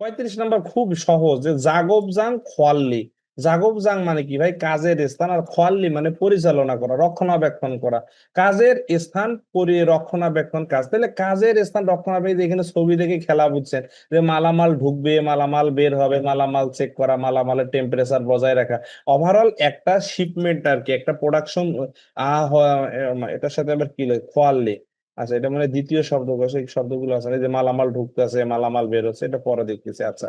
পঁয়ত্রিশ নাম্বার খুব সহজ, যে জাগব জাং খোয়াল্লি। জাগব জাং মানে কি ভাই? কাজের স্থান আর খোয়াল্লি মানে পরিচালনা করা, রক্ষণাবেক্ষণ করা। কাজের স্থান পরি, রক্ষণাবেক্ষণ কাজ। তাহলে কাজের স্থান রক্ষণাবেক্ষণ এখানে ছবি দেখে খেলা বুঝছেন। যে মালামাল ঢুকবে, মালামাল বের হবে, মালামাল চেক করা, মালামালের টেম্পারেচার বজায় রাখা। ওভারঅল একটা শিপমেন্ট আর কি, একটা প্রোডাকশন আহ এটার সাথে আবার কি খোয়াল্লি। আচ্ছা এটা মানে দ্বিতীয় শব্দ সেই শব্দগুলো আছে যে মালামাল ঢুকতেছে, মালামাল বের হচ্ছে এটা পরে দেখতেছি আচ্ছা।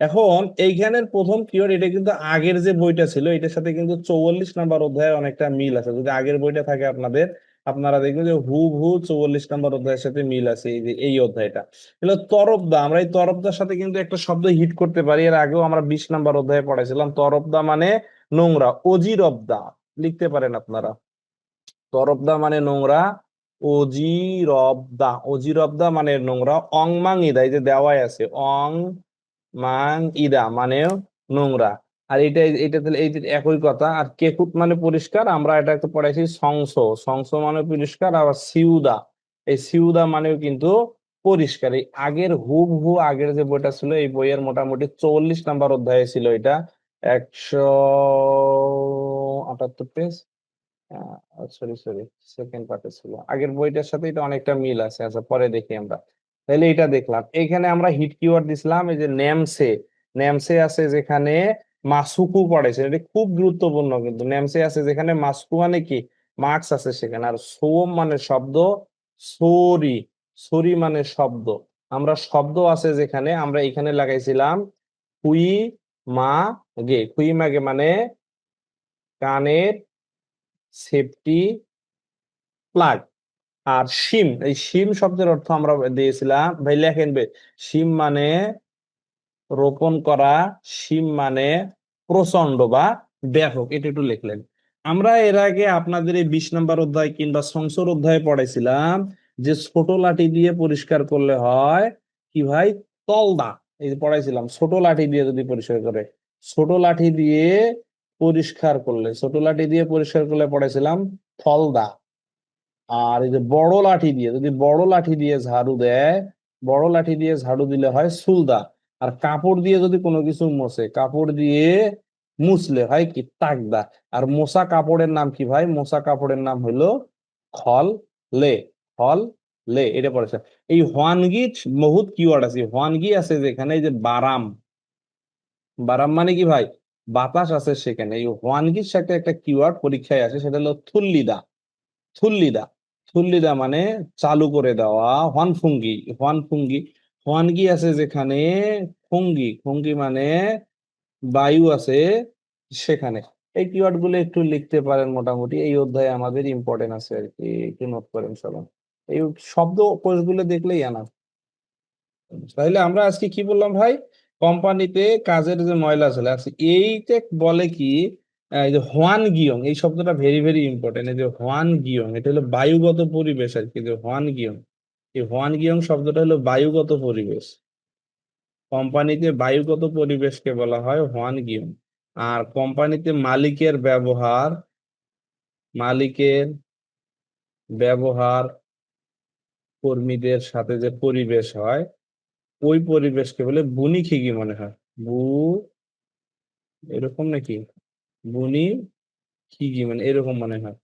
এখন এইখানের প্রথম কিওয়ার্ড এটা কিন্তু আগের যে বইটা ছিল, এটার সাথে কিন্তু চৌয়াল্লিশ নাম্বার অধ্যায়ে অনেকটা মিল আছে। যদি আগের বইটা থাকে আপনাদের, আপনারা দেখবেন যে হু হু চৌয়াল্লিশ নাম্বার অধ্যায়ের সাথে মিল আছে এই যে, এই অধ্যায়টা। হলো তরফদা আমরা এই তরফদার সাথে কিন্তু একটা শব্দ হিট করতে পারি, এর আগেও আমরা বিশ নাম্বার অধ্যায়ে পড়াইছিলাম তরফদা মানে নোংরা, অজিরবদা, লিখতে পারেন আপনারা। তরফদা মানে নোংরা অজিরবদা অজিরবদা মানে নোংরা অং মাং ইদা এই যে দেওয়াই আছে অং মাং ইদা মানে নোংরা। আর এটা এটা তাহলে এই একই কথা, আর কেকুত মানে পরিষ্কার, আমরা এটা একটু পড়াইছি সংস সংস মানে পরিষ্কার, আবার সিউদা, এই সিউদা মানেও কিন্তু পরিষ্কার। এই আগের হুবহু আগের যে বইটা ছিল, এই বইয়ের মোটামুটি চল্লিশ নাম্বার অধ্যায়ে ছিল এটা। একশো আটাত্তর পেজ? সরি সরি সেকেন্ড পার্টে ছিল। আগের বইটার সাথে এটা অনেকটা মিল আছে আচ্ছা পরে দেখি আমরা। তাহলে এটা দেখলাম। এখানে আমরা হিট কিওয়ার্ড দিছিলাম, এই যে নেমসে নেমসে আছে যেখানে মাসুকু পড়েছে। এটা খুব গুরুত্বপূর্ণ কিন্তু। নেমসে আছে যেখানে মাসুকু মানে কি? মার্কস আছে সেখানে। আর সোম মানে শব্দ সরি সরি মানে শব্দ। আমরা শব্দ আছে যেখানে, আমরা এখানে লাগাইছিলাম কুই মা গে কুই মাগে মানে কানের সেফটি প্লাগ আর শিম এই শিম শব্দের অর্থ আমরা দিয়েছিলাম, ভাই লেখেন শিম মানে রোপণ করা শিম মানে প্রচণ্ড বা ব্যাপক, এটা একটু লিখলেন। আমরা এর আগে আপনাদের এই বিশ নম্বর অধ্যায় কিংবা সংসর অধ্যায়ে পড়াইছিলাম যে ছোট লাঠি দিয়ে পরিষ্কার করলে হয় কি ভাই? তলদা, এই পড়াইছিলাম, ছোট লাঠি দিয়ে যদি পরিষ্কার করে, ছোট লাঠি দিয়ে পরিষ্কার করলে, ছোট লাঠি দিয়ে পরিষ্কার করলে পড়াইছিলাম ফলদা। আর এই যে বড় লাঠি দিয়ে, যদি বড় লাঠি দিয়ে ঝাড়ু দেয়, বড় লাঠি দিয়ে ঝাড়ু দিলে হয় সুলদা। আর কাপড় দিয়ে যদি কোনো কিছু মোছে, কাপড় দিয়ে মুছলে হয় কি তাকদা। আর মোছা কাপড়ের নাম কি ভাই? মোছা কাপড়ের নাম হলো খল লে খল লে এটা পড়েছে। এই হোয়ানগি বহুত কিওয়ার্ড আছে। হোয়ানগি আছে যেখানে এই যে বারাম। বারাম মানে কি ভাই? বাতাস আছে সেখানে। এই হোয়ানগির সাথে একটা কিওয়ার্ড পরীক্ষায় আসে, সেটা হলো থুল্লিদা থুল্লিদা থুল্লিদা মানে চালু করে দেওয়া হোয়ানফুঙ্গি হোয়ানফুঙ্গি হোয়ানগি আছে যেখানে ফুঙ্গি ফুঙ্গি মানে বায়ু আছে সেখানে। এই কিওয়ার্ডগুলো একটু লিখতে পারেন মোটামুটি। এই অধ্যায়ে আমাদের ইম্পর্টেন্ট আছে আর কি। একটু নোট করেন সবাই। এই শব্দ কোষগুলো দেখলেই আনা। তাহলে আমরা আজকে কি বললাম ভাই? কোম্পানিতে কাজের যে ময়লা চলে আছে এইটা বলে কি এই যে হোয়ান গিয়ং, এই শব্দটা ভেরি ভেরি ইম্পর্টেন্ট এই যে হোয়ান গিয়ং, এটা হলো বায়ুগত পরিবেশ আর কি, যে হোয়ান গিয়ং। এই হোয়ান গিয়ং শব্দটা হলো বায়ুগত পরিবেশ। কোম্পানিতে বায়ুগত পরিবেশকে বলা হয় হোয়ান গিয়ং। আর কোম্পানিতে মালিকের ব্যবহার মালিকের ব্যবহার কর্মীদের সাথে যে পরিবেশ হয় ওই পরিবেশকে বলে বুনি খিগি মনে হয়। বু এরকম নাকি? বুনি খিগি মানে এরকম মনে হয়।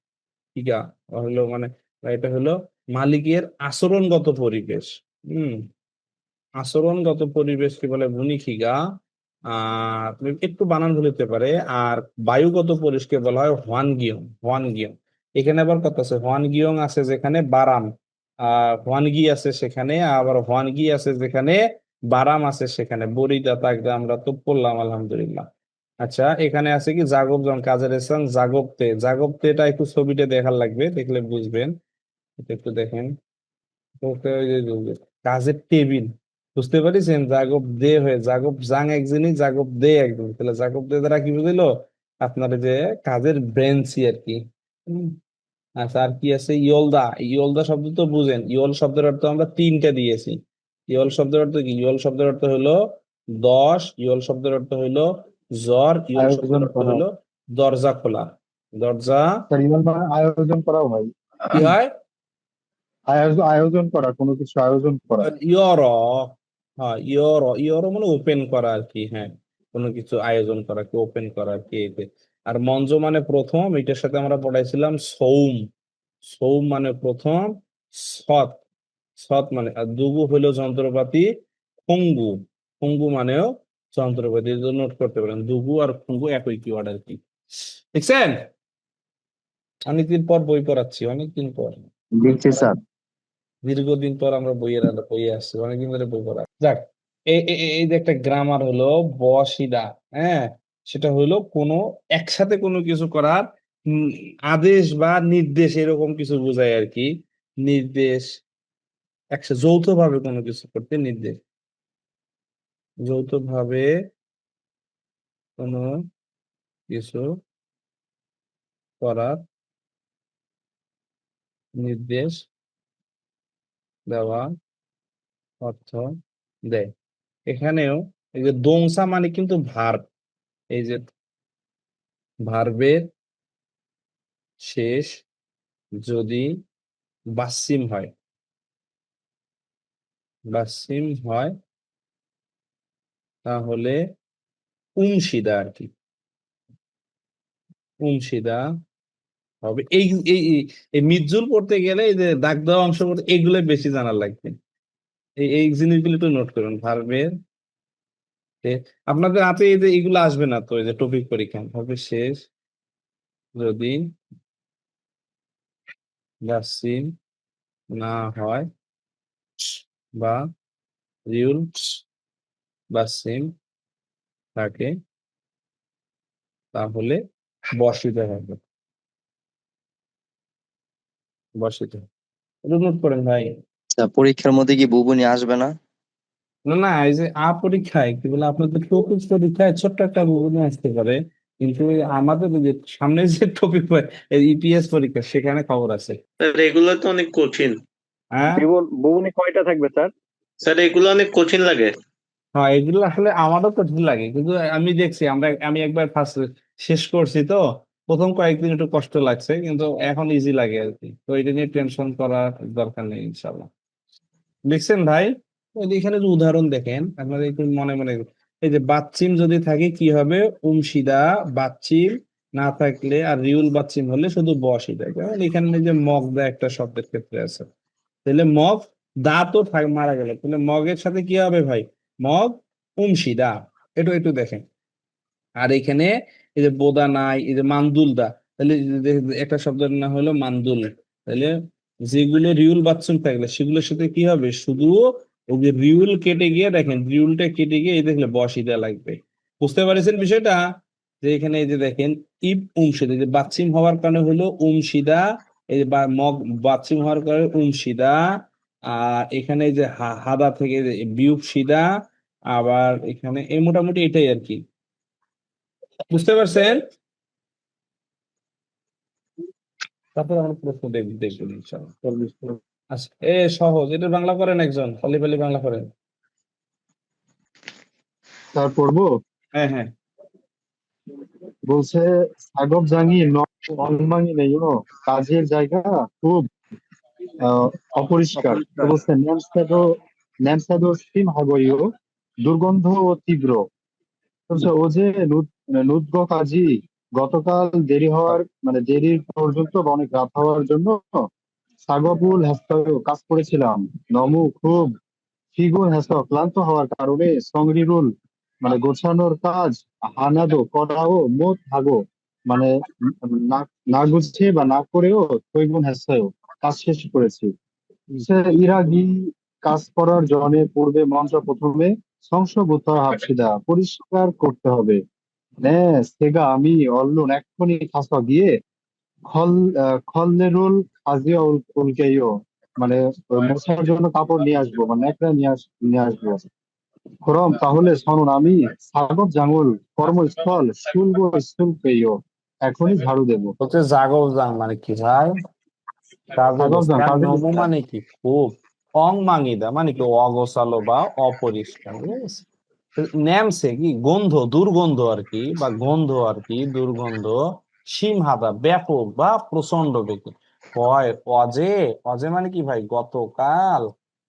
ঠিকা হলো মানে এটা হলো মালিকের আচরণগত পরিবেশ। হম, আচরণগত পরিবেশকে বলে বুনি খিগা। আর একটু বানান ভুল হতে পারে। আর বায়ুগত পরিবেশকে বলা হয় হোয়ান গিয়ং হোয়ান গিয়ং এখানে আবার কত আছে হোয়ান গিয়ং আছে যেখানে বারাম হোয়ানগি আছে সেখানে, আবার হোয়ানগি আছে যেখানে, বারাম আছে সেখানে, বরিদা তাকদা আমরা তো পড়লাম, আলহামদুলিল্লাহ। আচ্ছা এখানে আছে কি, জাগব জন কাজের স্থান জাগবতে। জাগবতে এটা একটু ছবিটা দেখার লাগবে, দেখলে বুঝবেন। এটা একটু দেখেন। কাজের টেবিল। বুঝতে পারিছেন? জাগব দে হয়ে, জাগব জাং একজনই, জাগব দে একজন। তাহলে জাগব দে দ্বারা কি বুঝলো আপনার যে কাজের ব্রেঞ্চি আর কি। আচ্ছা আর কি আছে? ইয়লদা। ইয়লদা শব্দ তো বুঝেন। ইয়ল শব্দের অর্থ আমরা তিনটা দিয়েছি। ইয়ল শব্দের অর্থ কি? ইয়ল শব্দের অর্থ হলো দশ ইয়ল শব্দের অর্থ হলো জ্বর ইয়ল শব্দের অর্থ। হলো দরজা খোলা। দরজা মানে আয়োজন করা হয় কি হয়? আয়োজন করা কোনো কিছু আয়োজন করা। ইয়র। হ্যাঁ ইয়র। ইয়র মানে ওপেন করা আর কি হ্যাঁ। কোনো কিছু আয়োজন করা কি ওপেন করা আর কি আর মঞ্জ মানে প্রথম এটার সাথে আমরা পড়াইছিলাম সৌম। সৌম মানে প্রথম সৎ। সৎ মানে আর দুগু হইল যন্ত্রপাতি খুঙ্গু। খুঙ্গু মানেও যন্ত্রপাতি নোট করতে পারেন। দুগু আর খুঙ্গু একই কিওয়ার্ড আর কি। দেখছেন? অনেকদিন পর বই পড়াচ্ছি অনেকদিন পর। দেখছি স্যার। দীর্ঘদিন পর আমরা বইয়ের আলো বইয়ে আসছি অনেকদিন ধরে বই পড়া। যাক এই যে একটা গ্রামার হলো বসিদা হ্যাঁ? সেটা হলো কোনো একসাথে কোনো কিছু করার আদেশ বা নির্দেশ এরকম কিছু বোঝায় আর কি নির্দেশ একসাথে যৌথভাবে কোনো কিছু করতে নির্দেশ। যৌথভাবে কোনো কিছু করার নির্দেশ দেওয়া অর্থ দেয়। এখানেও এই যে দোংসা মানে কিন্তু ভার্ব এই যে ভার্বের শেষ যদি বাসিম হয়। বাসিম হয় তাহলে উমশিদা আর কি। উমশিদা হবে। এই এই মিজুল পড়তে গেলে এই যে দাগ দেওয়া অংশ পড়তে এগুলো বেশি জানার লাগবে। এই এই জিনিসগুলো একটু নোট করুন। ভার্বের আপনাদের হাতে এই যে এগুলো আসবে না তো, এই যে টপিক পরীক্ষা ভার্বের শেষ। যদি বাসিম না হয় বা রিউল বা সিম থাকে, তাহলে বসিতে হবে। বসিতে হবে। নোট করেন ভাই। পরীক্ষার মধ্যে কি বুবুনি আসবে না? না না এই যে আ পরীক্ষায় কি বলে আপনাদের টপিক পরীক্ষায় ছোট্ট একটা ভুবনে আসতে পারে কিন্তু আমাদের যে সামনে যে টপিক ইপিএস পরীক্ষা সেখানে খবর আছে। এগুলো তো অনেক কঠিন। হ্যাঁ? ভুবনে কয়টা থাকবে স্যার? স্যার এগুলো অনেক কঠিন লাগে। হ্যাঁ এগুলো আসলে আমারও কঠিন লাগে কিন্তু আমি দেখছি আমরা আমি একবার ফার্স্ট শেষ করছি তো প্রথম কয়েকদিন একটু কষ্ট লাগছে কিন্তু এখন ইজি লাগে আর কি। তো এটা নিয়ে টেনশন করার দরকার নেই ইনশাল্লাহ লিখছেন ভাই? এখানে যে উদাহরণ দেখেন, আপনাদের একটু মনে মনে এই যে বাচ্চিম যদি থাকে, কি হবে? উমশিদা বাচ্চিম না থাকলে আর রিউল বাচ্চিম হলে শুধু বসিদা যেমন এখানে যে মগদা একটা শব্দের ক্ষেত্রে আছে। তাহলে মগ দা তো মারা গেল। তাহলে মগের সাথে কি হবে ভাই? মগ, উমশিদা। একটু একটু দেখেন। আর এখানে এই যে বোদা নাই, এই যে মান্দুল দা। তাহলে একটা শব্দের না হলো মান্দুল। তাহলে যেগুলো রিউল বাচ্চুন থাকলে সেগুলোর সাথে কি হবে? শুধু ওই যে রিউল কেটে গিয়ে দেখেন রিউলটা কেটে গিয়ে এই দেখলে বসিদা লাগবে। বুঝতে পারছেন বিষয়টা? যে এখানে এই যে দেখেন ইব এই যে বাচ্চিম হওয়ার কারণে হলো উমশিদা এই যে মগ বাচ্চিম হওয়ার কারণে উমশিদা আর এখানে যে হাদা থেকে যে বিউপ সিদা আবার এখানে এই মোটামুটি এটাই আর কি। বুঝতে পারছেন? তারপর আমরা প্রশ্ন দেখব দেখবেন ইনশাআল্লাহ। আচ্ছা এ সহজ এটা বাংলা করেন একজন খালি খালি বাংলা করেন। স্যার পড়ব? হ্যাঁ হ্যাঁ। বলছে সাগব জাঙ্গি নলমাঙ্গি নেই কাজের জায়গা খুব অপরিষ্কার। বলছে ন্যামস্যাদো সিম হাগইও দুর্গন্ধ ও তীব্র। বলছে ও যে নুদ্গ কাজী গতকাল দেরি হওয়ার মানে দেরির পর্যন্ত অনেক রাত হওয়ার জন্য সাগবুল হ্যাস্তায়ও কাজ করেছিলাম। নমু খুব ফিগুর হ্যাস্ত ক্লান্ত হওয়ার কারণে সংরিরুল মানে গোছানোর কাজ, হানাদো, করাও, মোট হাগো মানে না গুছিয়ে বা না করেও তৈগুন হ্যাস্তায়ও কাজ শেষ করেছি। ইরাগি কাজ করার জন্য পূর্বে মঞ্চ প্রথমে সংশোধন হাফসিদা পরিষ্কার করতে হবে। নে, সেগা, আমি, অল্লুন, এক্ষুনি খাসা গিয়ে খল খললেরুল উল- উলকেইও মানে ওই মোছার জন্য কাপড় নিয়ে আসব মানে একটা নিয়ে আস নিয়ে আসব। খরম তাহলে শুনুন আমি সাগব জাঙ্গুল কর্মস্থল শুল্ক শুল্কেইও এখনই ঝাড়ু দেবো। হচ্ছে জাগব জাং মানে কি ভাই? জাগব। মানে কি? খুব অং মাঙ্গিদা মানে কি? অগোছালো বা অপরিষ্কার ঠিক কি? গন্ধ দুর্গন্ধ আর কি বা গন্ধ আর কি দুর্গন্ধ সিমহাদা ব্যাপক বা প্রচণ্ড বেশি হয় অজে অজে মানে কি ভাই? গতকাল।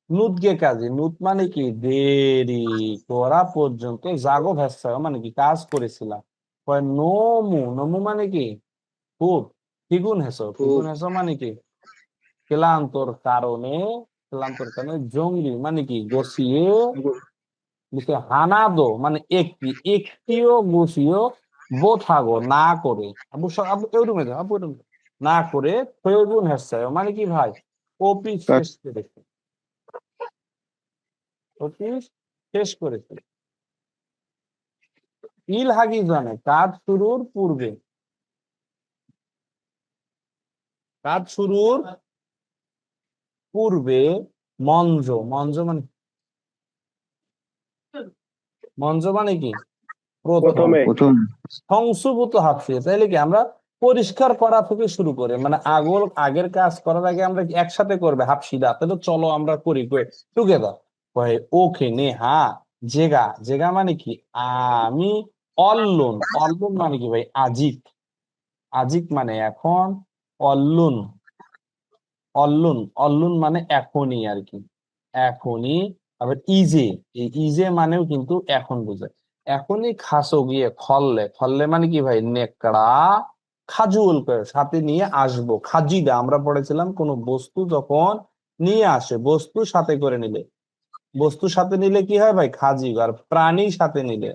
নুতগে কাজে নুত মানে কি? দেরি করা পর্যন্ত জাগো ভ্যাসা মানে কি? কাজ করেছিলাম কয় নমু নমু মানে কি? খুব ফিগুন হেসো ফিগুন হেসো মানে কি? ক্লান্তর কারণে ক্লান্তর কারণে জঙ্গলি মানে কি? দিছে হানাদো মানে একটি একটিও গুছিও বোথাগো না করে। আবু আবু এরকম যাও আবু। না করে প্রয়োজন হেসছে মানে কি ভাই? অফিস শেষ করেছে অফিস শেষ করেছে ইল হাগি জানে কাজ শুরুর পূর্বে। কাজ শুরুর পূর্বে মঞ্জ মঞ্জ মানে মঞ্জ মানে কি? প্রথমে। প্রথম। সংসুভূত হাফিয়ে তাইলে কি আমরা পরিষ্কার করা থেকে শুরু করে মানে আগল, আগের কাজ করার আগে আমরা একসাথে করবে? হাফসিদা তাহলে চলো আমরা করি টুগেদার কয় ওকে নে হা জেগা। জেগা মানে কি? আমি, অল্লুন। অল্লুন মানে কি ভাই? আজিক আজিক মানে এখন অল্লুন। অল্লুন। অল্লুন মানে এখনই আর কি। এখনই, আবার ইজে। এই ইজে মানেও কিন্তু এখন বোঝায়। এখনই খাসো গিয়ে খললে। খললে মানে কি ভাই? নেকড়া। খাজুল সাথে নিয়ে আসব। খাজিদা, আমরা পড়েছিলাম কোন বস্তু যখন নিয়ে আসে, বস্তু সাথে করে নিলে। বস্তু সাথে নিলে কি হয় ভাই? খাজি আর প্রাণী সাথে নিলে।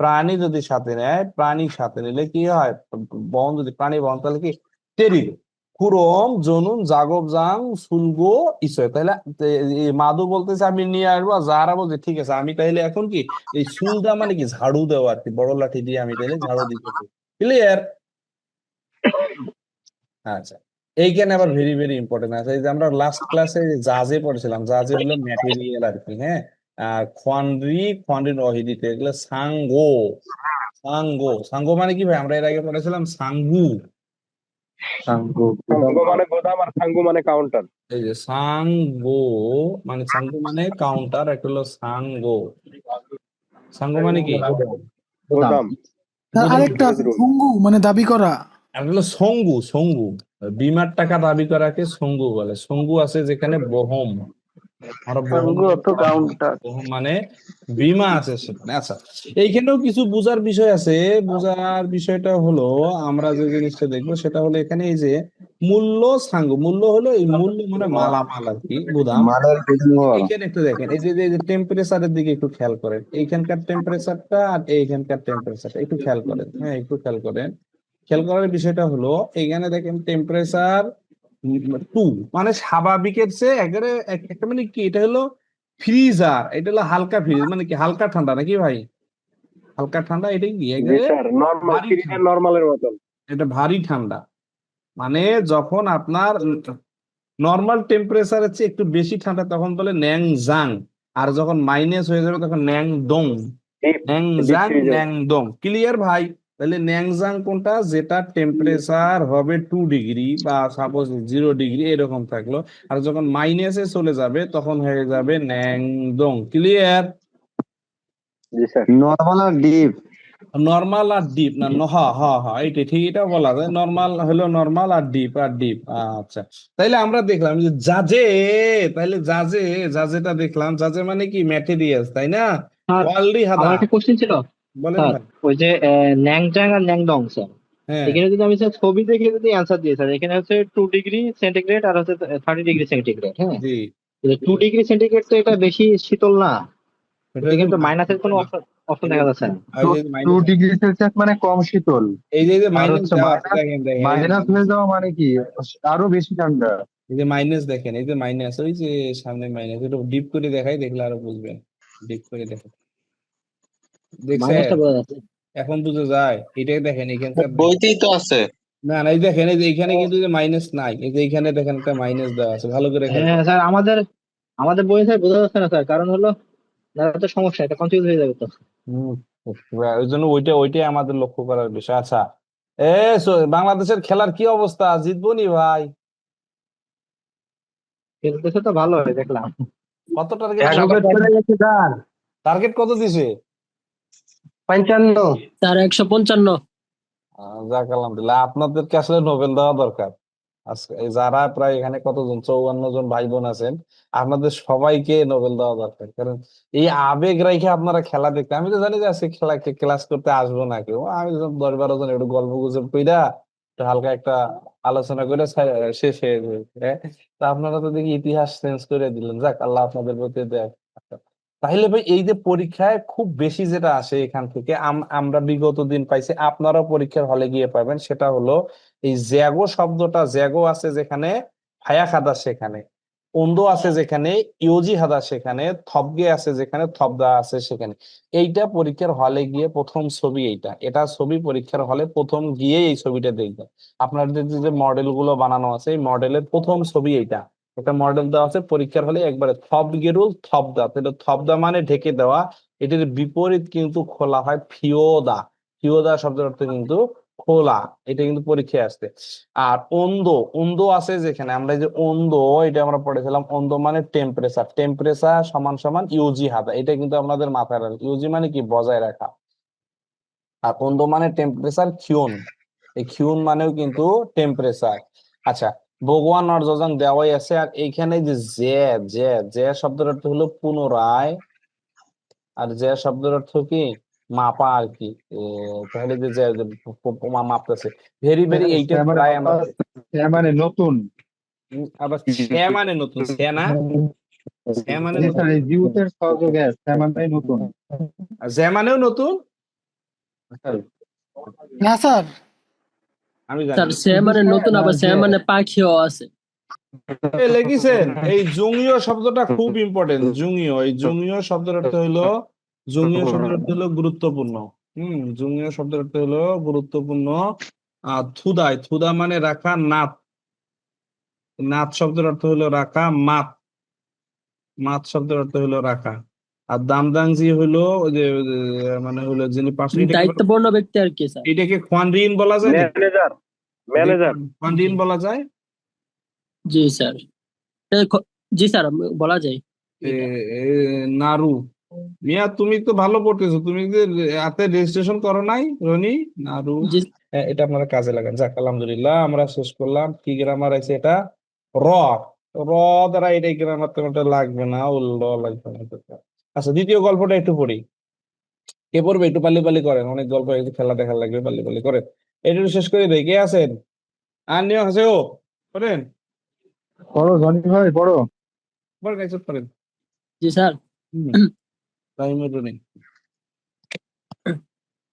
প্রাণী যদি সাথে নেয়, প্রাণী সাথে নিলে কি হয়? বহন যদি, প্রাণী বহন তাহলে কি? টেরি কুরম জনুন, জাগব, জাং সুলগো ইসয়। তাহলে মাদু বলতেছে, আমি নিয়ে আসব। যারা বলছে, ঠিক আছে, আমি তাহলে এখন কি, এই সুলদা মানে কি? ঝাড়ু দেওয়া আর কি। বড় লাঠি দিয়ে আমি তাহলে ঝাড়ু দিতেছি। ক্লিয়ার আচ্ছা এইখানে আবার ভেরি ভেরি ইম্পর্টেন্ট আছে। এই যে আমরা লাস্ট ক্লাসে জাজে পড়েছিলাম জাজে হলো ম্যাটেরিয়াল আর কি হ্যাঁ? আর খোয়ানরি খোয়ানরির অহিদিতে এগুলো সাঙ্গো। সাঙ্গো সাঙ্গো মানে কি ভাই? আমরা এর আগে পড়েছিলাম সাঙ্গু। সাঙ্গ। মানে গোদাম আর সাঙ্গু মানে কাউন্টার এই যে সাঙ্গো মানে সাঙ্গো মানে কাউন্টার একটা হলো সাঙ্গো। সাঙ্গো মানে কি? গোদাম আরেকটা আছে সঙ্গু মানে দাবি করা। হলো সঙ্গু সঙ্গু। বিমার টাকা দাবি করাকে সঙ্গু বলে। সঙ্গু আছে যেখানে বহম। মানে বিমা আছে সেখানে। আচ্ছা এইখানেও কিছু বোঝার বিষয় আছে। বোঝার বিষয়টা হলো আমরা যে জিনিসটা দেখব সেটা হলো এখানে এই যে মূল্য সাঙ্গু। মূল্য হলো এই মূল্য মানে মালামাল আর কি গুদাম। এইখানে একটু দেখেন এই যে এই যে টেম্পারেচারের দিকে একটু খেয়াল করেন। এইখানকার টেম্পারেচারটা আর এইখানকার টেম্পারেচারটা একটু খেয়াল করেন। হ্যাঁ একটু খেয়াল করেন। খেয়াল করার বিষয়টা হলো এখানে দেখেন টেম্পারেচার টু মানে স্বাভাবিকের চেয়ে একেবারে একটা মানে কি এটা হলো ফ্রিজার এটা হলো হালকা ফ্রিজ মানে কি হালকা ঠান্ডা নাকি ভাই? হালকা ঠান্ডা এটাই কি? নর্মালের মতন। এটা ভারী ঠান্ডা। মানে যখন আপনার নর্মাল টেম্পারেচারের চেয়ে একটু বেশি ঠান্ডা তখন বলে ন্যাং জাং আর যখন মাইনাস হয়ে যাবে তখন ন্যাং দং ন্যাং জাং ন্যাং দং ক্লিয়ার ভাই? তাহলে ন্যাং জাং কোনটা? যেটা টেম্পারেচার হবে টু ডিগ্রি বা সাপোজ জিরো ডিগ্রি এরকম থাকল। আর যখন মাইনাসে চলে যাবে তখন হয়ে যাবে ন্যাং দং ক্লিয়ার নর্মাল আর ডিপ নর্মাল আর ডিপ না ন- হ্যাঁ হ্যাঁ হ্যাঁ এইটা ঠিক এটা বলা যায়। নর্মাল হলো নর্মাল আর ডিপ আর ডিপ আচ্ছা। তাইলে আমরা দেখলাম যে জাজে তাইলে জাজে জাজেটা দেখলাম। জাজে মানে কি? ম্যাটেরিয়ালস তাই না? অলরেডি হাদা। আমার একটা কোশ্চেন ছিল। স্যার ওই যে ন্যাংজাং আর ন্যাংডং স্যার। হ্যাঁ। এখানে যদি আমি স্যার ছবি দেখে যদি অ্যান্সার দিই স্যার এখানে হচ্ছে টু ডিগ্রি সেন্টিগ্রেড আর হচ্ছে থার্টি ডিগ্রি সেন্টিগ্রেড হ্যাঁ? জি। টু ডিগ্রি সেন্টিগ্রেড তো এটা বেশি শীতল না। এটা এখানে তো হলো মাইনাসের কোনো অপশন অপশন দেখা যাচ্ছে না। টু ডিগ্রি সেলসিয়াস মানে কম শীতল। এই যে মাইনাস মাইনাস হয়ে যাওয়া মানে কি? আরও বেশি ঠান্ডা। এই যে মাইনাস দেখেন এই যে মাইনাস ওই যে সামনে মাইনাস একটু ডিপ করে দেখাই দেখলে আরও বুঝবেন। ডিপ করে দেখেন দেখছেন? এখন বুঝে যায় এটাই দেখেন এখানকার বইতেই তো আছে। না না এই দেখেন এই যে এখানে কিন্তু যে মাইনাস নাই এই যে এখানে দেখেন একটা মাইনাস দেওয়া আছে ভালো করে হ্যাঁ স্যার আমাদের আমাদের বই স্যার বোঝা যাচ্ছে না স্যার কারণ হলো না তো সমস্যা এটা কনফিউজ হয়ে যাবে তো। হুম, ওই জন্য ওইটা ওইটাই আমাদের লক্ষ্য করার বিষয়। আচ্ছা এ সো- বাংলাদেশের খেলার কি অবস্থা? জিতবো নি ভাই? খেলতেছে তো ভালো হয় দেখলাম। কত টার্গেট টার্গেট কত দিছে? পঞ্চান্ন। তার একশো পঞ্চান্ন। যাক আলহামদুলিল্লাহ। আপনাদেরকে আসলে নোবেল দেওয়া দরকার। যারা প্রায় এখানে কতজন চৌয়ান্ন জন ভাই বোন আছেন আপনাদের সবাইকে নোবেল দেওয়া দরকার। কারণ এই আবেগ রেখে আপনারা খেলা দেখতে আমি তো জানি যে আজকে খেলা ক্লাস করতে আসব না কেউ। আমি দশ বারো জন একটু গল্প গুজব কইরা একটু হালকা একটা আলোচনা করে শেষ হয়ে যাবে হ্যাঁ? তা আপনারা তো দেখি ইতিহাস চেঞ্জ করে দিলেন। যাক আল্লাহ আপনাদের প্রতি দেখ তাহলে ভাই এই যে পরীক্ষায় খুব বেশি যেটা আসে এখান থেকে, আম- আমরা বিগত দিন পাইছি, আপনারাও পরীক্ষার হলে গিয়ে পাবেন, সেটা হলো এই জ্যাগো শব্দটা, জ্যাগো আছে যেখানে হায়া খাদা সেখানে অন্দ আছে যেখানে ইউজি হাদা সেখানে, থবগে আছে যেখানে, থবদা আছে সেখানে। এইটা পরীক্ষার হলে গিয়ে প্রথম ছবি এইটা, এটা ছবি পরীক্ষার হলে প্রথম গিয়ে এই ছবিটা দেখবেন। আপনাদের যে মডেলগুলো বানানো আছে, এই মডেলের প্রথম ছবি এইটা। একটা মডেল দেওয়া আছে, পরীক্ষার হলে একবারে থব গেরুল থবদা তাহলে থবদা মানে ঢেকে দেওয়া। এটির বিপরীত কিন্তু খোলা হয় ফিওদা। ফিওদা শব্দের অর্থ কিন্তু খোলা। এটা কিন্তু পরীক্ষায় আসছে। আর অন্ধ অন্ধ আছে যেখানে। আমরা যে অন্ধ, এটা আমরা পড়েছিলাম, অন্ধ মানে টেম্পারেচার টেম্পারেচার সমান সমান ইউজি হাতা। এটা কিন্তু আপনাদের মাথায় রাখবে ইউজি মানে কি? বজায় রাখা। আর অন্ধ মানে টেম্পারেচার খিউন এই খিউন মানেও কিন্তু টেম্পারেচার আচ্ছা ভগবান নরজং দেওয়াই আছে আর এইখানে যে জে জে জে শব্দের অর্থ হলো পুনরায় আর জে শব্দের অর্থ কি? মাপা আর কি। তাহলে যে প- মাপতেছে। ভেরি ভেরি এইটা সে মানে প্রায় আমরা মানে নতুন। আবার সে মানে নতুন সে না সে মানে জি নতুন। স্যার এই সহযোগে সে মানে নতুন। আর মানেও নতুন? না স্যার। আমি স্যার জানি মানে নতুন আবার সে মানে পাখিও আছে। লিখেছেন এই শব্দটা খুব ইম্পর্টেন্ট এই শব্দের অর্থ হলো জুঙীয় শব্দের অর্থ হলো গুরুত্বপূর্ণ। হুম শব্দের অর্থ হলো গুরুত্বপূর্ণ আর থুদাই থুদা মানে রাখা নাত। নাত শব্দের অর্থ হলো রাখা মাত। মাত শব্দের অর্থ হলো রাখা। আর দামদাংজি হলো ওই যে মানে হলো যিনি পাশে এটাকে দায়িত্বপূর্ণ ব্যক্তি আর কি স্যার? এটাকে খোয়ানরিন বলা যায়? নাকি? ম্যানেজার ম্যানেজার খোয়ানরিন বলা যায়? জি স্যার। জি স্যার বলা যায়। নারু। মিয়া তুমি তো ভালো পড়তেছো। তুমি যে হাতে রেজিস্ট্রেশন করো নাই রনি? নারু। হ্যাঁ, এটা আপনারা কাজে লাগান। যাক আলহামদুলিল্লাহ আমরা শেষ করলাম। কি গ্রামার আছে এটা? র। র দ্বারা এটা গ্রামার তেমনটা লাগবে না ও ল লাগবে না। আচ্ছা দ্বিতীয় গল্পটা একটু পড়ি। কে পড়বে? একটু পাল্লি পাল্লি করেন। অনেক গল্প একটু খেলা দেখার লাগবে পাল্লি পাল্লি করেন। এটা শেষ করে দেয় কে আছেন? আর নিয়ে আছে ও? করেন পড়ো জনি ভাই পড়ো। পড়েন একটু পড়েন। জি স্যার। নেই।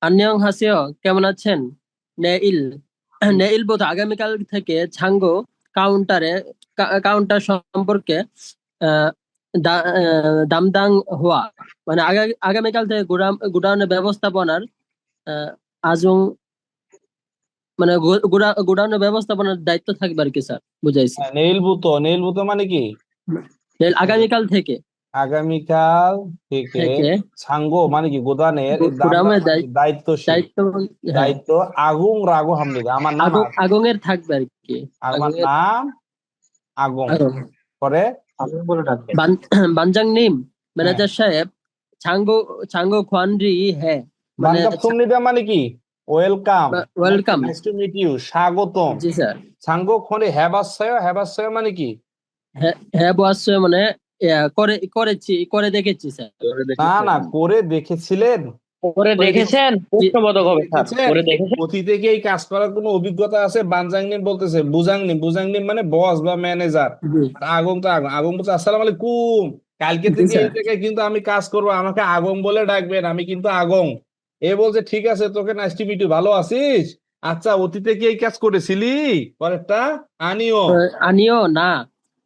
আন্যং হাসিও কেমন আছেন? নেইল। নেইল বোধ আগামীকাল থেকে ছাঙ্গো কাউন্টারে কাউন্টার সম্পর্কে আহ, দামদাং হওয়া মানে আগা- আগামীকাল থেকে গোডাউন গোডাউনের ব্যবস্থাপনার আজং মানে গোডাউনের ব্যবস্থাপনার দায়িত্ব থাকবে আর কি স্যার বুঝাইছি নেইল বুতো নেইল বুতো মানে কি? আগামীকাল থেকে। আগামীকাল থেকে থেকে। মানে কি গোদানের দায়িত্ব- দায়িত্ব হ্যাঁ, দায়িত্ব আগুং রাগো হামদিদা আমার নাম আগং আগঙের থাকবে আর কি আমার নাম আগং। আগং। পরে বানজাং নিম ম্যানেজার সাহেব ছাঙ্গো ছাঙ্গো খোয়ানরি হ্যাঁ মানে মানে কি? Welcome welcome nice to meet you স্বাগতম। জি স্যার। ছাঙ্গো খনে হ্যাবাসয় হ্যাবাসয় মানে কি? হ্যাঁ হ্যাঁ মানে করে করেছি করে দেখেছি স্যার। না না করে দেখেছিলেন? করে দেখেছেন? প্রশ্নবোধক হবে স্যার দেখেছেন? অতীতে কি এই কাজ করার কোনো অভিজ্ঞতা আছে? বানজাংনিম বলতেছে বুজাংনিম বুজাংনিম মানে বস বা ম্যানেজার। আগম তো আগম আগম বলছে আসসালাম আলাইকুম কালকে থেকে এই স্যার। জায়গায় কিন্তু আমি কাজ করব আমাকে আগম বলে ডাকবেন আমি কিন্তু আগম। এ বলছে ঠিক আছে তোকে নাইস টু মিট ভালো আছিস? আচ্ছা অতীতে কি এই কাজ করেছিলি? পরেরটা আনিও। আনিও না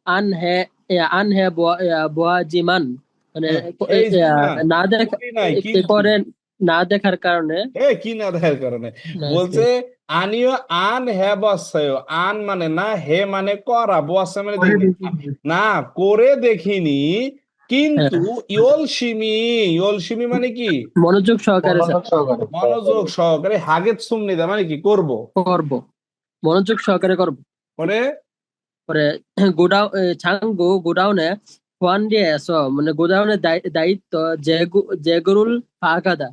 আন হে আন হে বোয়া ইয়া, জিমান মানে হ্যাঁ, এই। না দেখ করি নাই, কি করে না দেখার কারণে। এ কি না দেখার কারণে? বলছে আনিও আন হে বসায় আন মানে না হে মানে করা। বসা মানে না করে দেখিনি কিন্তু ইয়লসিমি ইয়লসিমি মানে কি? মনোযোগ সহকারে মনোযোগ সহকারে। মনোযোগ সহকারে হাগেত সুমনিদা মানে কি? করব। করব। মনোযোগ সহকারে করব। পরে? পরে গোডাউন ছাঙ্গু গোডাউনে এসো। মানে গোডাউনের দায়ি- দায়িত্ব যে গু- যে গরুল ফাঁকাদা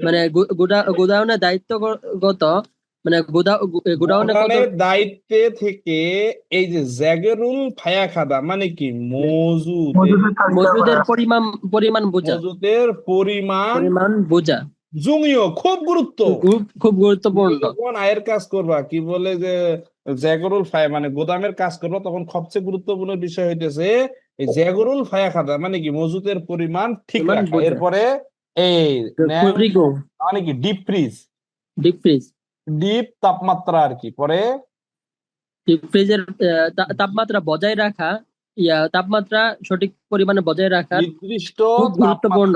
মানে গোডাউনের দায়িত্বগত মানে গোদা গোডাউনে কত গোডাউনের দায়িত্বে থেকে এই যে জাগরুল ফায়া খাদা মানে কি? মজুদের মজুদের পরিমাণ পরিমাণ বোঝা। মজুদের পরিমাণ পরিমাণ বোঝা। জুঙিও খুব গুরুত্ব। খুব খুব গুরুত্বপূর্ণ। যখন আয়ের কাজ করবা কি বলে যে জাগরুল ফায়া মানে গোদামের কাজ করবা তখন সবচেয়ে গুরুত্বপূর্ণ বিষয় হইতেছে এই জাগরুল ফায়া খাদা মানে কি? মজুদের পরিমাণ ঠিক রাখা। এরপরে এই মানে কি? Deep freeze deep freeze deep তাপমাত্রা আর কি পরে? ডিপ ফ্রিজের তাপমাত্রা বজায় রাখা ইয়া তাপমাত্রা সঠিক পরিমাণে বজায় রাখা নির্দিষ্ট গুরুত্বপূর্ণ।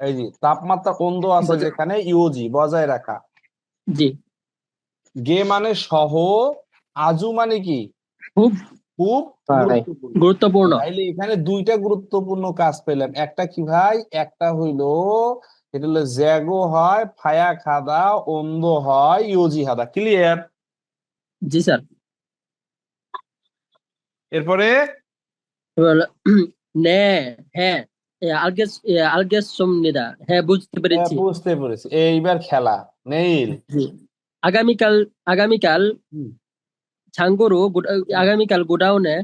এই যে তাপমাত্রা কোন্দ আছে যেখানে? ইউজি বজায় রাখা। জি। গে মানে সহ আজু মানে কি? খুব খুব গুরুত্বপূর্ণ। গুরুত্বপূর্ণ। তাইলে এখানে দুইটা গুরুত্বপূর্ণ কাজ পেলাম একটা কি ভাই? একটা হইল এটা হলো জ্যাগো হয় ফায়া খাদা অন্ধ হয় ইউজি হাদা ক্লিয়ার জি স্যার। এরপরে? নে হ্যাঁ আলগেস আলগেস সমনিদা। হ্যাঁ বুঝতে হ্যাঁ, পেরেছি বুঝতে পেরেছি। এইবার খেলা। নেইল। আগামীকাল আগামীকাল হুম। ছাঙ্গুরু আগামীকাল গোডাউনে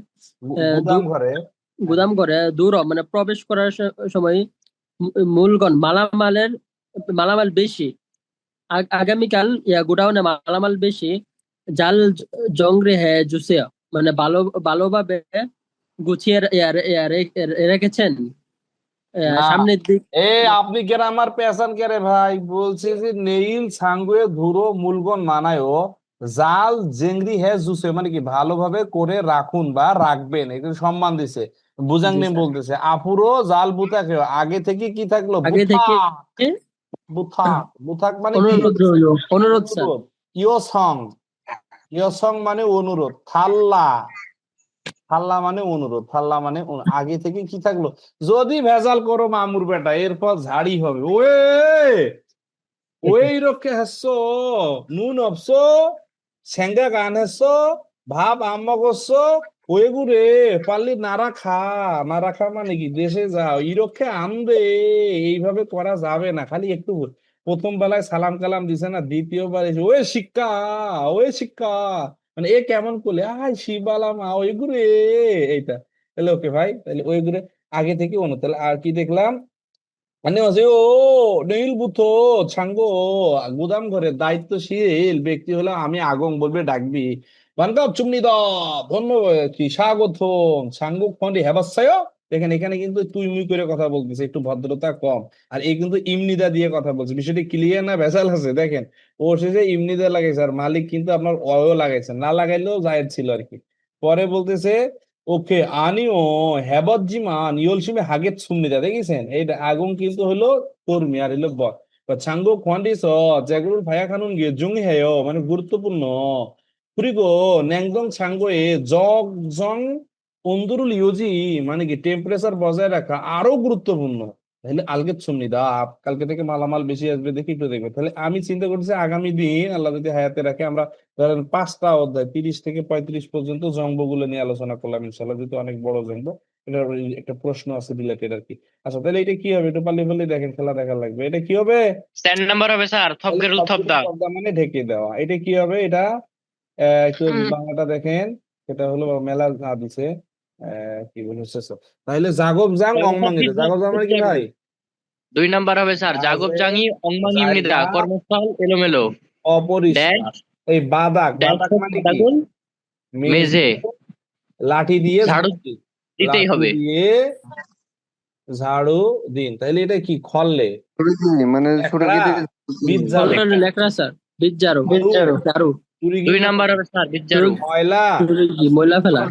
গুদাম ঘরে গুদাম ঘরে দূর মানে প্রবেশ করার সময় মূলগণ মালামালের মালামাল বেশি আগামীকাল ইয়া গোডাউনে মালামাল বেশি জাল জংরে হ্যাঁ জুসে মানে ভালো ভালোভাবে গুছিয়ে রে- রে- রে- রেখেছেন। সামনের দিক এ আপনি কেন আমার পেছান কেরে ভাই? বলছি যে নেইল সাঙ্গুয়ে ধুরো মূলগন মানায়ও জাল জেংরি হে জুসে মানে কি ভালোভাবে করে রাখুন বা রাখবেন। এটা সম্মান দিছে। বুজাং নেম বলতেছে আপুরো জাল বুতাকে আগে থেকে কি থাকল? আগে থেকে বুথাক বুথাক বুথাক মানে কি? অনুরোধ ইয়সং মানে অনুরোধ। থাল্লা। থাল্লা মানে অনুরোধ। থাল্লা মানে আগে থেকে কি থাকল? যদি ভেজাল করো মামুর বেটা এরপর ঝাড়ি হবে। ওয়ে! ওই রক্ষে হাসছো নুন অপসো সেঙ্গা গান হাসছো ভাব আম্মা করছ ওই গুরে পারলি না রাখা না রাখা মানে কি? দেশে যাও ইরক্ষে আনবে, এইভাবে করা যাবে না, খালি একটু প্রথম বেলায় সালাম কালাম দিছে না, দ্বিতীয়বার এসে ওই শিক্ষা ওই শিক্ষা। মানে এ কেমন করলে? আয় শিবালা মা ওই ঘুরে এইটা। তাহলে ওকে ভাই, তাহলে ওই ঘুরে আগে থেকে অনু, তাহলে আর কি দেখলাম? মানে আছে ও নীল বুথো ছাঙ্গো গুদাম ঘরে দায়িত্বশীল ব্যক্তি হলে আমি আগং বলবে ডাকবি 반갑 줍니다 ধন্যবাদ কি স্বাগতম ছাঙ্গু খন্ডি হেবাসায় দেখেন এখানে কিন্তু তুই মুই করে কথা বলতেছে একটু ভদ্রতা কম আর এই কিন্তু ইমনিদা দিয়ে কথা বলছে বিষয়টি ক্লিয়ার না ভেজাল আছে দেখেন ও শেষে ইমনিদা লাগাইছে আর মালিক কিন্তু আপনার অয়ও লাগাইছে না লাগাইলেও জায়েজ ছিল আর কি পরে বলতেছে ওকে, আনিও হ্যাবজ্জিমান হাগে হাগেত দা দেখেছেন? এই আগুন কিন্তু হলো কর্মী আর হলো বর। ছাঙ্গো খন্ডিস জাগরুল ভায়া খানুন গিয়ে জুং হেয় মানে গুরুত্বপূর্ণ। ফুরিগো ন্যাংদং ছাঙ্গো এ, জগ জং, অন্দরুল ইউজি মানে কি টেম্পারেচার বজায় রাখা আরও গুরুত্বপূর্ণ। তাহলে আলগেচ্ছুমনিদা কালকে থেকে মালামাল বেশি আসবে দেখি একটু দেখবে। তাহলে আমি চিন্তা করছি আগামী দিন আল্লাহ যদি হায়াতে রাখে আমরা ধরেন পাঁচটা অধ্যায় তিরিশ থেকে পঁয়ত্রিশ পর্যন্ত জঙ্গগুলো নিয়ে আলোচনা করলাম ইনশাল্লাহ যেহেতু অনেক বড় জঙ্গ এটা একটা প্রশ্ন আছে রিলেটেড আর কি আচ্ছা তাহলে এটা কি হবে? একটু পারলে পারলে দেখেন খেলা দেখা লাগবে। এটা কি হবে? স্ট্যান্ড নাম্বার হবে স্যার থপ গেরুল থপ দা মানে ঢেকে দেওয়া। এটা কি হবে? এটা আহ, একটু বাংলাটা দেখেন সেটা হলো মেলা না দিছে। কি বলছে তাহলে জাগব জাং জাগব অংমাঙ্গিতে জাগব জাং মানে কি ভাই? দুই নাম্বার হবে স্যার জাগব জাঙ্গি অংমাং ইমনিদা জায়গা কর্মস্থল এলোমেলো। অপরিষ্কার। এই বাদাক বাদাক মানে কি? মেঝে। লাঠি দিয়ে ঝাড়ু ঝাড়ু দিতেই হবে। দিয়ে ঝাড়ু দিন। তাহলে এটা কি? খললে মানে ঝাড়ু লেখরা স্যার। বিজ্জারো ঝাড়ু। চারু চুরি দুই নাম্বার হবে স্যার বিজ্জারু ময়লা? ময়লা ফেলা?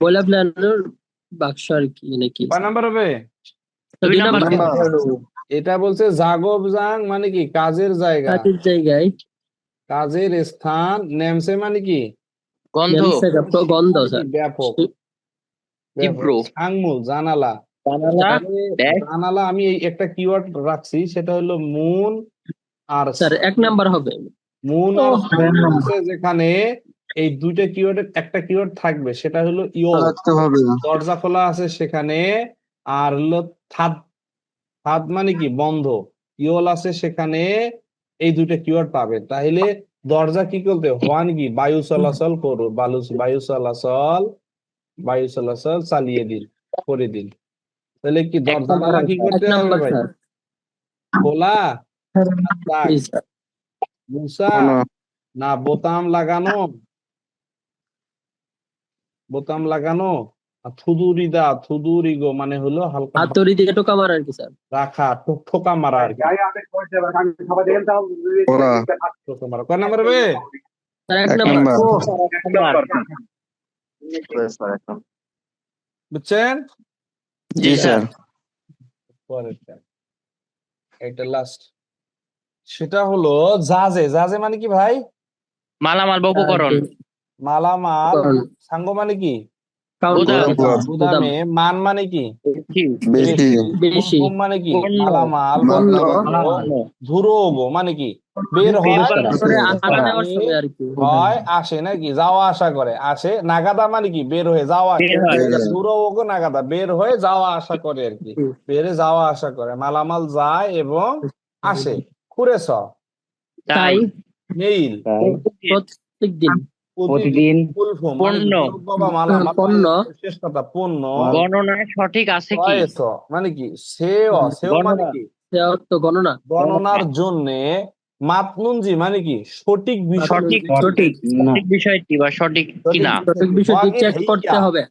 ময়লা ফেলানোর বাক্স আর কি নাকি কয় নাম্বার হবে? দুই দুই নাম্বার নাম্বার। এটা বলছে জাগব জাং মানে কি? কাজের জায়গা। কাজের জায়গায়। কাজের স্থান নেমসে মানে কি? গন্ধ। গন্ধ মানে স্যার। ব্যাপক। তীব্র। জানালা। জানালা। আমি একটা কিওয়ার্ড রাখছি সেটা হলো মুন আর স্যার এক নাম্বার হবে। মুন আর সান হচ্ছে যেখানে এই দুইটা কিওয়ার্ডের একটা কিওয়ার্ড থাকবে সেটা হলো ইয়ল রাখতে দরজা খোলা আছে সেখানে আর হলো থাদ থাদ মানে কি? বন্ধ। ইয়ল আছে সেখানে এই দুইটা কিওয়ার্ড পাবেন তাহলে দরজা কি করতে হোয়ান কি? বায়ু চলাচল করো বালু বায়ু চলাচল বায়ু চলাচল চালিয়ে দিন করে দিন। তাহলে কি দরজা কি করতে হবে ভাই? খোলা? মুসা না বোতাম লাগানো বোতাম লাগানো আর থুদুরি দা থুদুরি গো মানে হলো হালকা হাতুড়ি দিয়ে টোকা মারা আর কি স্যার রাখা ঠোকা মারা আর কি ওরা ঠোকা মারা কয় নাম্বার হবে স্যার এক নাম্বার নাম্বার বুঝছেন জি স্যার পরেরটা এটা লাস্ট সেটা হলো জাজে। জাজে মানে কি ভাই? মালামাল বা উপকরণ। মালামাল। সাঙ্গ মানে কি? গুদামে মান মানে কি? বেশি। বেশি। হুকুম মানে কি? মালামাল। ধুরোগো মানে কি? বের হয় আর কি। হয় আসে নাকি? যাওয়া আসা করে। আসে। নাগাদা মানে কি? বের হয়ে যাওয়া। ধুরোগো নাগাদা। বের হয়ে যাওয়া আসা করে আর কি। বেরে যাওয়া আসা করে। মালামাল যায় এবং আসে। খুরেছ তাই। মেইল প্রত্যেক দিন প্রতিদিন। ফুলফর্ম কি? পণ্য। পণ্য। শেষ কথা পণ্য। গণনা সঠিক আছে কি? মানে কি? সেও সেও মানে কি? গণনা। গণনার জন্য মাতনুনজি মানে কি? সঠিক বিষয় সঠিক বিষয়টি বা সঠিক কিনা সঠিক বিষয়টি চেক করতে হবে।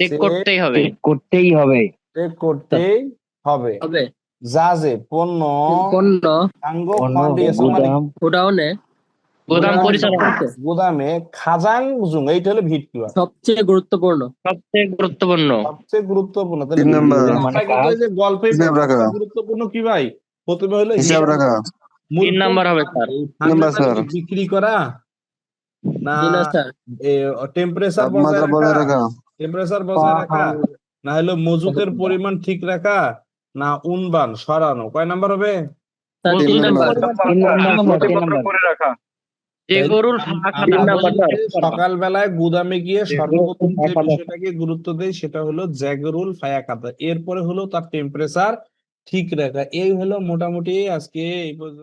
চেক করতেই হবে করতেই হবে। চেক করতেই হবে। হবে। যা যে পণ্য। পণ্য সাঙ্গ ফাউন্ডেশন মানে ওটাও নে। গোদাম পরিচালনা। গুদামে খাজাং জুং এইটা হলো ভিট কিওয়ার্ড সবচেয়ে গুরুত্বপূর্ণ। সবচেয়ে গুরুত্বপূর্ণ। সবচেয়ে গুরুত্বপূর্ণ। তাহলে তিন যে গল্পে গুরুত্বপূর্ণ কি ভাই? প্রথমে হলো হিসাব রাখা। তিন নাম্বার হবে স্যার। ফান্ড নাম্বার মানে স্যার। বিক্রি করা না না স্যার। টেম্পারেচার বজায় রাখা? রাখা। টেম্পারেচার বজায় রাখা? না হলো মজুতের পরিমাণ ঠিক রাখা? না উনবান সরানো কয় নাম্বার হবে? সকালবেলায় গুদামে গিয়ে সর্বপ্রথম যে বিষয়টাকে গুরুত্ব দেয় সেটা হলো জ্যাগরুল ফায়াকাতা। এরপরে হলো তার টেম্পারেচার ঠিক রাখা। এই হলো মোটামুটি আজকে এই পর্যন্ত